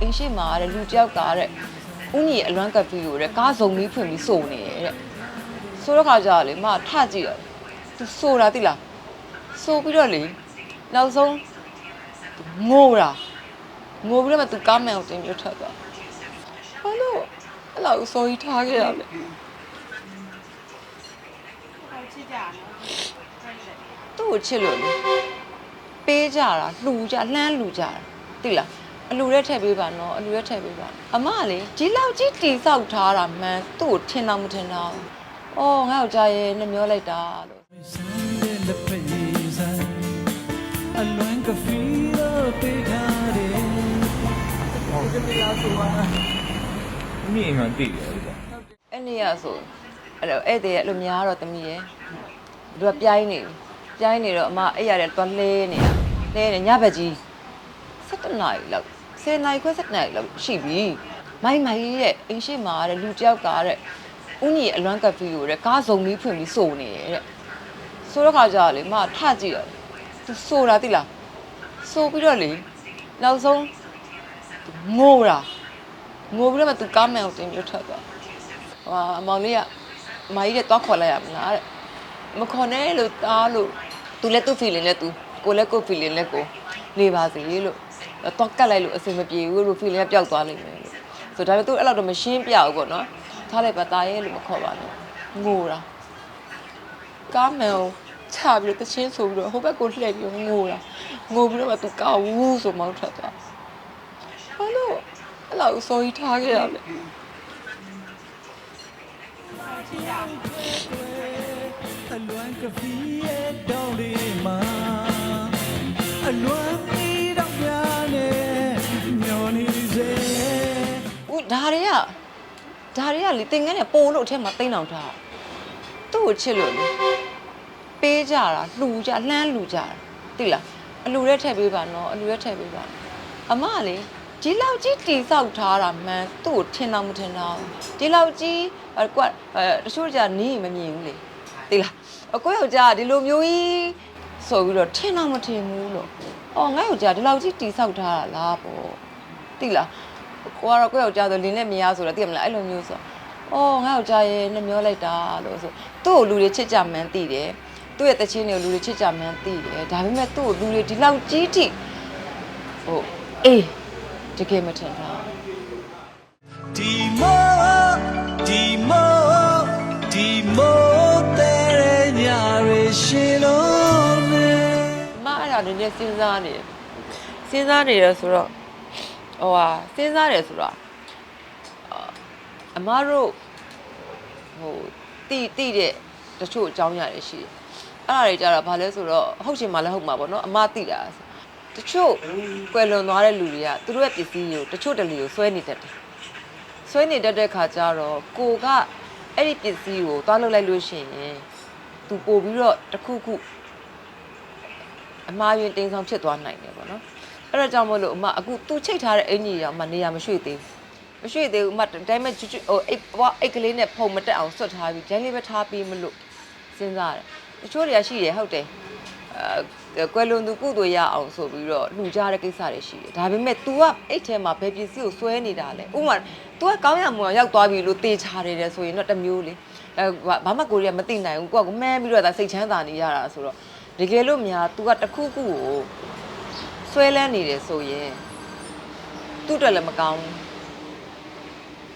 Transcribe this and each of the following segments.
အိမ်ရှိမှာတဲ့လူတစ်ယောက်ကတဲ့ဦးညီအလွမ်းကပ်ပြီးလို့တဲ့ကားစုံပြီးဖွင့်ပြီးစုံနေတယ်တဲ့ဆိုတော့ခါကြလေမထကြည့်ရသူဆိုတာတိလားဆိုပြီးတော့လေနောက်ဆုံးငိုတာငိုပြီးတော့မှသူကားမန်ကိုတင်ပြထွက်သွားဘာလို့အဲ့လောက်ဆိုကြီးထားခဲ့ရလဲသူ့ကိုချစ်လို့လေပေးကြတာလှူကြလှမ်းလှူကြတာသိလား အလူရက်ထည့်ပေးပါနော်အလူရက်ထည့်ပေးပါအမကလေဒီလောက်ကြီးတိဆောက်ထားတာမှန်သူ့ကိုထင်တော့မထင်တော့ဘူးအော်ငါ့ကိုကြားရဲနှမျောလိုက်တာလို့ Sende la presa a luenga filo pegare မိအိမ်မှာတည်တယ်ဗျာအဲ့နေ့ကဆိုအဲ့တော့အဲ့တည်းရဲ့အလိုများတော့တမီးရဲ့သူကပြိုင်းနေပြီပြိုင်းနေတော့အမအဲ့ရတယ်တွားလဲနေတာလဲနေညဘက်ကြီး7နာရီလောက် 10နာရီခွဲ7နာရီလောက်ရှိပြီမိုင်းမိုင်းရဲ့အင်းရှိမှာတဲ့လူတစ်ယောက်ကတဲ့ဦးညီအလွမ်းကပ်ပြီးလို့တဲ့ကားစုံပြီးဖွင့်ပြီးစုံနေတယ်တဲ့ဆိုတော့ခါကြလေမထကြည့်ရသူဆိုတာတိလားဆိုပြီးတော့လေနောက်ဆုံးငိုတာငိုပြီးတော့မှသူကားမန်ကိုတင်ပြထွက်သွားဟိုအမောင်လေးကမာကြီးတဲ့သွားခေါ်လိုက်ရမလားတဲ့မခေါ်နဲ့လို့တားလို့သူလည်းသူ့ feeling နဲ့သူကိုလည်းကို feeling နဲ့ကိုနေပါစေလို့ တော့ကတ်လိုက်လို့အဆင်မပြေဘူးလို့ feeling ကပျောက်သွားလိမ့်မယ်လို့ဆိုဒါပေမဲ့သူအဲ့လောက်တော့မရှင်းပြဘူးပေါ့နော်ထားလိုက်ပါတာရဲလို့မခေါ်ပါနဲ့ငိုတာကားမန်ကိုချပြီးတော့တချင်းဆိုပြီးတော့ဟိုဘက်ကိုလှည့်ပြီးတော့ငိုတာငိုပြီးတော့မှသူကောက်ဝူးဆိုမောင်းထွက်သွားဘာလို့အဲ့လောက်ဆိုကြီးထားခဲ့ရလဲ a luenga fie dole ဒါတွေကလေတင်ငန်းနဲ့ပို့လို့အထက်မှာတိမ့်အောင်ထားတာသူ့ကိုချစ်လို့လေပေးကြတာလှူကြလှမ်းလှူကြတာသိလားအလူရက်ထည့်ပေးပါနော်အလူရက်ထည့်ပေးပါအမကလေဒီလောက်ကြီးတိဆောက်ထားတာမှန်သူ့ကိုထင်တော့မထင်တော့ဘူးဒီလောက်ကြီးအဲ့ကွက်အဲတချို့ကြာနီးမမြင်ဘူးလေသိလားအကိုယောက်ျားကဒီလိုမျိုးကြီးဆိုပြီးတော့ထင်တော့မထင်ဘူးလို့အော်ငါယောက်ျားဒီလောက်ကြီးတိဆောက်ထားတာလားပေါ့သိလား ကိုကတော့ကိုယ့်ယောက်ျားဆိုလင်းနဲ့မရဆိုတော့သိရမလားအဲ့လိုမျိုးဆိုအော်ငါယောက်ျားရဲ့နှမျောလိုက်တာလို့ဆိုသူ့ကိုလူတွေချစ်ကြမှန်းသိတယ်သူ့ရဲ့တချင်းတွေကိုလူတွေချစ်ကြမှန်းသိတယ်ဒါပေမဲ့သူ့ကိုလူတွေဒီလောက်ကြီးထိဟိုအေးတကယ်မထင်တာ di mo di mo di mo tere nyare shilo ne အမအဲ့ဒါနည်းနည်းစဉ်းစားနေတယ်စဉ်းစားနေရဆိုတော့ ဟိုဟာစဉ်းစားတယ်ဆိုတော့အာအမတို့ဟိုတိတိတဲ့တချို့အကြောင်းအရာတွေရှိတယ်အဲ့ဒါတွေကြတော့ဘာလဲဆိုတော့ဟုတ်ချင်မှလည်းဟုတ်မှာပေါ့နော်အမတိတာတချို့ကွယ်လွန်သွားတဲ့လူတွေကသူတို့ရဲ့ပစ္စည်းကိုတချို့တလေကိုဆွဲနေတတ်တယ်ဆွဲနေတတ်တဲ့ခါကျတော့ကိုကအဲ့ဒီပစ္စည်းကိုသွားလုပ်လိုက်လို့ရှိရင်သူပို့ပြီးတော့တစ်ခုခုအမှားယွင်းတင်းဆောင်ဖြစ်သွားနိုင်တယ်ပေါ့နော် အဲ့ဒါကြောင့်မို့လို့အမအခုသူချိတ်ထားတဲ့အင်ကြီးရောအမနေရာမရွှေ့သေးဘူးမရွှေ့သေးဘူးအမတိုင်းမဲ့ချွတ်ချွတ်ဟိုအိတ်ဘွားအိတ်ကလေးနဲ့ဖုံမတက်အောင်ဆွတ်ထားပြီးဂျန်လေးပဲထားပြီးမလို့စဉ်းစားတယ်တချို့တွေကရှိတယ်ဟုတ်တယ်အဲကွယ်လွန်သူကုသိုလ်ရအောင်ဆိုပြီးတော့လှူကြတဲ့ကိစ္စတွေရှိတယ်ဒါပေမဲ့ तू ကအိတ်ထဲမှာဘယ်ပစ္စည်းကိုဆွဲနေတာလဲဥပမာ तू ကကောင်းရမွန်ရောက်သွားပြီလို့တေချာတယ်တယ်ဆိုရင်တော့တစ်မျိုးလေအဲဘာမှကိုရီးယားမသိနိုင်ဘူးကိုကမှန်းပြီးတော့ဒါစိတ်ချမ်းသာနေရတာဆိုတော့တကယ်လို့များ तू ကတစ်ခုခုကို ဆွဲလန်းနေတယ်ဆိုရင်သူ့အတွက်လည်းမကောင်း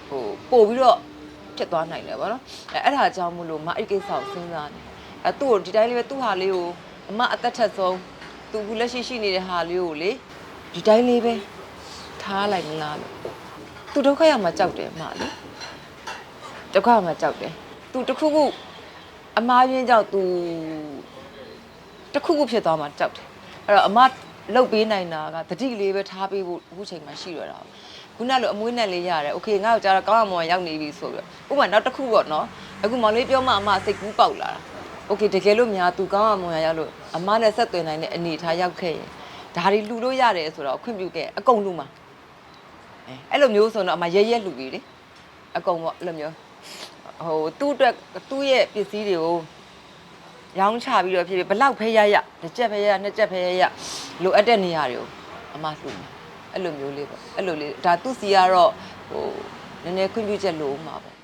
ဘူးဟိုပို့ပြီးတော့ဖြစ်သွားနိုင်တယ်ဗောနော်အဲအဲ့ဒါကြောင့်မို့လို့မအဲ့ဒီကိစ္စကိုစဉ်းစားနေအဲသူ့ကိုဒီတိုင်းလေးပဲသူ့ဟာလေးကိုအမအသက်ထက်ဆုံးသူခုလက်ရှိရှိနေတဲ့ဟာလေးကိုလေဒီတိုင်းလေးပဲထားလိုက်မလားလို့သူဒုက္ခရောက်မှကြောက်တယ်အမလေဒုက္ခရောက်မှကြောက်တယ်သူတစ်ခုခုအမားရင်းကြောင့်သူတစ်ခုခုဖြစ်သွားမှကြောက်တယ်အဲ့တော့အမ လုတ်ပေးနိုင်တာကတတိလေးပဲထားပေးဖို့အခုချိန်မှရှိရတာခုနလိုအမွေးနဲ့လေးရတယ်โอเคငါ့ကိုကြားတော့ကောင်းအောင်မောင်ရောက်နေပြီဆိုပြီးတော့ဥပမာနောက်တစ်ခုပေါ့နော်အခုမောင်လေးပြောမှအမစိတ်ကူးပေါက်လာတာโอเคတကယ်လို့များသူကောင်းအောင်မောင်ရောက်လို့အမနဲ့ဆက်သွယ်နိုင်တဲ့အနေအထားရောက်ခဲ့ရင်ဒါတွေလှူလို့ရတယ်ဆိုတော့ခွင့်ပြုခဲ့အကုန်လှူမှာအဲအဲ့လိုမျိုးဆိုတော့အမရဲရဲလှူပြီလေအကုန်ပေါ့အဲ့လိုမျိုးဟိုသူ့အတွက်သူ့ရဲ့ပစ္စည်းတွေကို ရောင်းချပြီးတော့ဖြစ်ဖြစ်ဘလောက်ဖဲရရတစ်ချက်ဖဲရရနှစ်ချက်ဖဲရရ လိုအပ်တဲ့နေရာတွေကိုအမလှူမယ်အဲ့လိုမျိုးလေးပေါ့အဲ့လိုလေးဒါသူစီကတော့ဟိုနည်းနည်းခွင့်ပြုချက်လိုမှာပေါ့